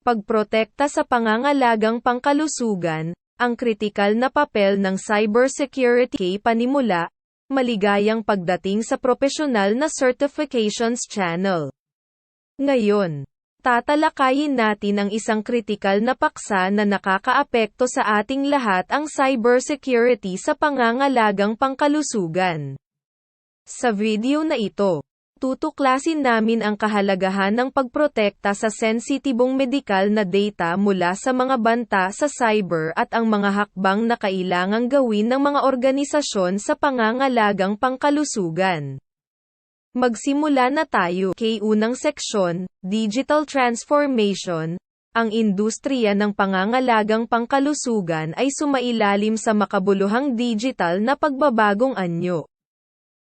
Pagprotekta sa pangangalagang pangkalusugan, ang kritikal na papel ng cybersecurity kay panimula, maligayang pagdating sa profesional na certifications channel. Ngayon, tatalakayin natin ang isang kritikal na paksa na nakakaapekto sa ating lahat ang cybersecurity sa pangangalagang pangkalusugan. Sa video na ito, tutuklasin namin ang kahalagahan ng pagprotekta sa sensitibong medikal na data mula sa mga banta sa cyber at ang mga hakbang na kailangang gawin ng mga organisasyon sa pangangalagang pangkalusugan. Magsimula na tayo kay unang seksyon, Digital Transformation. Ang industriya ng pangangalagang pangkalusugan ay sumailalim sa makabuluhang digital na pagbabagong anyo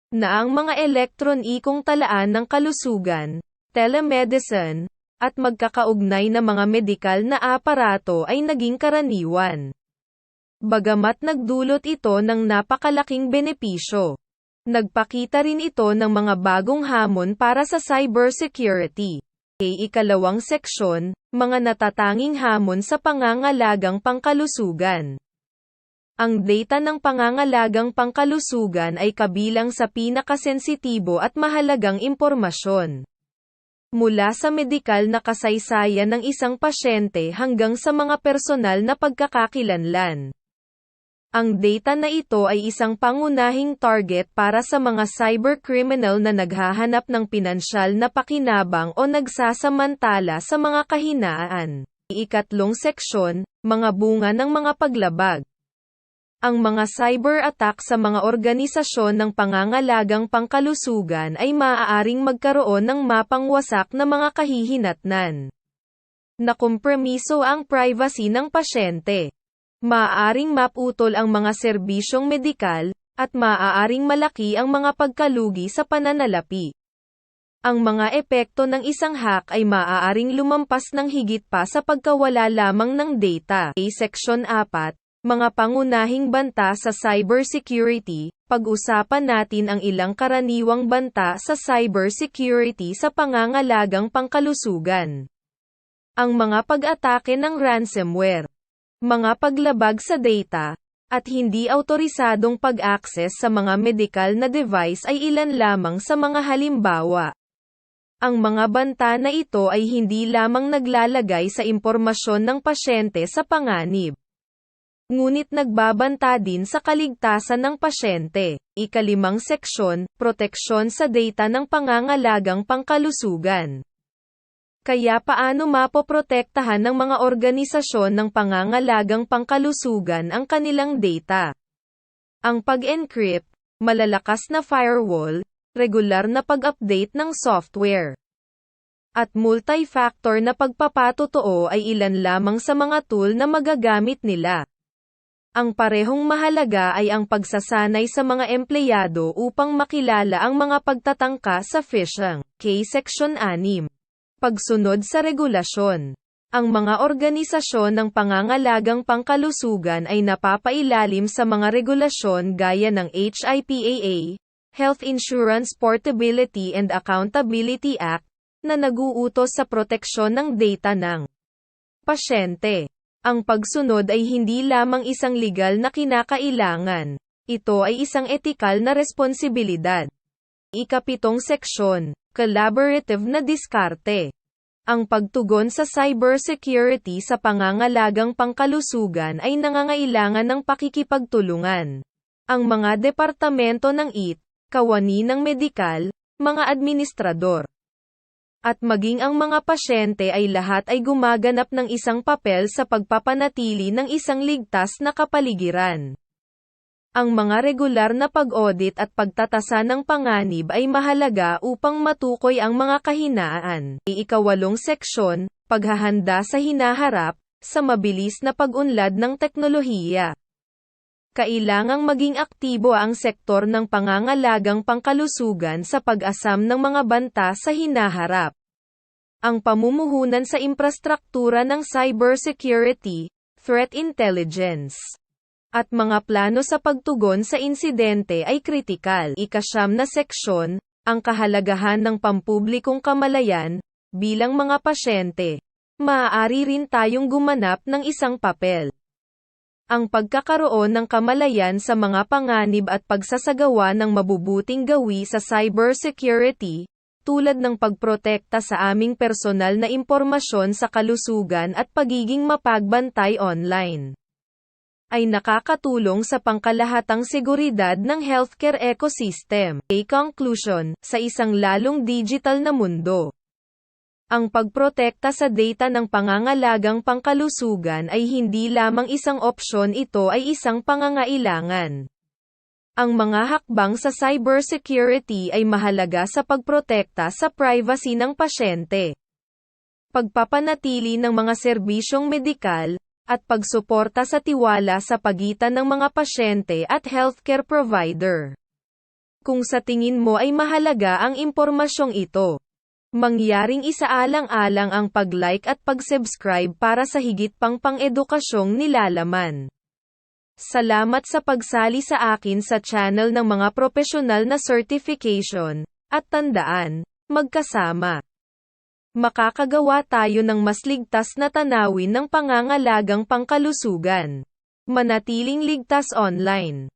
na ang mga elektronikong talaan ng kalusugan, telemedicine, at magkakaugnay na mga medikal na aparato ay naging karaniwan. Bagamat nagdulot ito ng napakalaking benepisyo, nagpakita rin ito ng mga bagong hamon para sa cybersecurity. Kay ikalawang seksyon, mga natatanging hamon sa pangangalagang pangkalusugan. Ang data ng pangangalagang pangkalusugan ay kabilang sa pinakasensitibo at mahalagang impormasyon. Mula sa medikal na kasaysayan ng isang pasyente hanggang sa mga personal na pagkakakilanlan. Ang data na ito ay isang pangunahing target para sa mga cybercriminal na naghahanap ng pinansyal na pakinabang o nagsasamantala sa mga kahinaan. Ikatlong seksyon, mga bunga ng mga paglabag. Ang mga cyber attack sa mga organisasyon ng pangangalagang pangkalusugan ay maaaring magkaroon ng mapangwasak na mga kahihinatnan. Nakompromiso ang privacy ng pasyente. Maaaring maputol ang mga serbisyong medikal, at maaaring malaki ang mga pagkalugi sa pananalapi. Ang mga epekto ng isang hack ay maaaring lumampas ng higit pa sa pagkawala lamang ng data. A Section 4 mga pangunahing banta sa cybersecurity, pag-usapan natin ang ilang karaniwang banta sa cybersecurity sa pangangalagang pangkalusugan. Ang mga pag-atake ng ransomware, mga paglabag sa data, at hindi autorisadong pag-access sa mga medical na device ay ilan lamang sa mga halimbawa. Ang mga banta na ito ay hindi lamang naglalagay sa impormasyon ng pasyente sa panganib ngunit nagbabanta din sa kaligtasan ng pasyente. Ikalimang seksyon, proteksyon sa data ng pangangalagang pangkalusugan. Kaya paano mapoprotektahan ng mga organisasyon ng pangangalagang pangkalusugan ang kanilang data? Ang pag-encrypt, malalakas na firewall, regular na pag-update ng software, at multi-factor na pagpapatotoo ay ilan lamang sa mga tool na magagamit nila. Ang parehong mahalaga ay ang pagsasanay sa mga empleyado upang makilala ang mga pagtatangka sa phishing. K Section 6. Pagsunod sa regulasyon. Ang mga organisasyon ng pangangalagang pangkalusugan ay napapailalim sa mga regulasyon gaya ng HIPAA, Health Insurance Portability and Accountability Act, na naguutos sa proteksyon ng data ng pasyente. Ang pagsunod ay hindi lamang isang legal na kinakailangan. Ito ay isang etikal na responsibilidad. Ikapitong seksyon, collaborative na diskarte. Ang pagtugon sa cybersecurity sa pangangalagang pangkalusugan ay nangangailangan ng pakikipagtulungan. Ang mga departamento ng IT, kawani ng medikal, mga administrador, at maging ang mga pasyente ay lahat ay gumaganap ng isang papel sa pagpapanatili ng isang ligtas na kapaligiran. Ang mga regular na pag-audit at pagtatasa ng panganib ay mahalaga upang matukoy ang mga kahinaan. Ikawalong seksyon, paghahanda sa hinaharap, sa mabilis na pag-unlad ng teknolohiya. Kailangang maging aktibo ang sektor ng pangangalagang pangkalusugan sa pag-asam ng mga banta sa hinaharap ang pamumuhunan sa infrastruktura ng cybersecurity, threat intelligence, at mga plano sa pagtugon sa insidente ay kritikal. Ikasyam na seksyon, ang kahalagahan ng pampublikong kamalayan, bilang mga pasyente, maaari rin tayong gumanap ng isang papel. Ang pagkakaroon ng kamalayan sa mga panganib at pagsasagawa ng mabubuting gawi sa cybersecurity, tulad ng pagprotekta sa aming personal na impormasyon sa kalusugan at pagiging mapagbantay online ay nakakatulong sa pangkalahatang seguridad ng healthcare ecosystem. A conclusion, sa isang lalong digital na mundo. Ang pagprotekta sa data ng pangangalagang pangkalusugan ay hindi lamang isang opsyon ito ay isang pangangailangan. Ang mga hakbang sa cybersecurity ay mahalaga sa pagprotekta sa privacy ng pasyente. Pagpapanatili ng mga serbisyong medikal, at pagsuporta sa tiwala sa pagitan ng mga pasyente at healthcare provider. Kung sa tingin mo ay mahalaga ang impormasyong ito, mangyaring isaalang-alang ang pag-like at pag-subscribe para sa higit pang pang-edukasyong nilalaman. Salamat sa pagsali sa akin sa channel ng mga profesional na certification, at tandaan, magkasama makakagawa tayo ng mas ligtas na tanawin ng pangangalagang pangkalusugan. Manatiling ligtas online.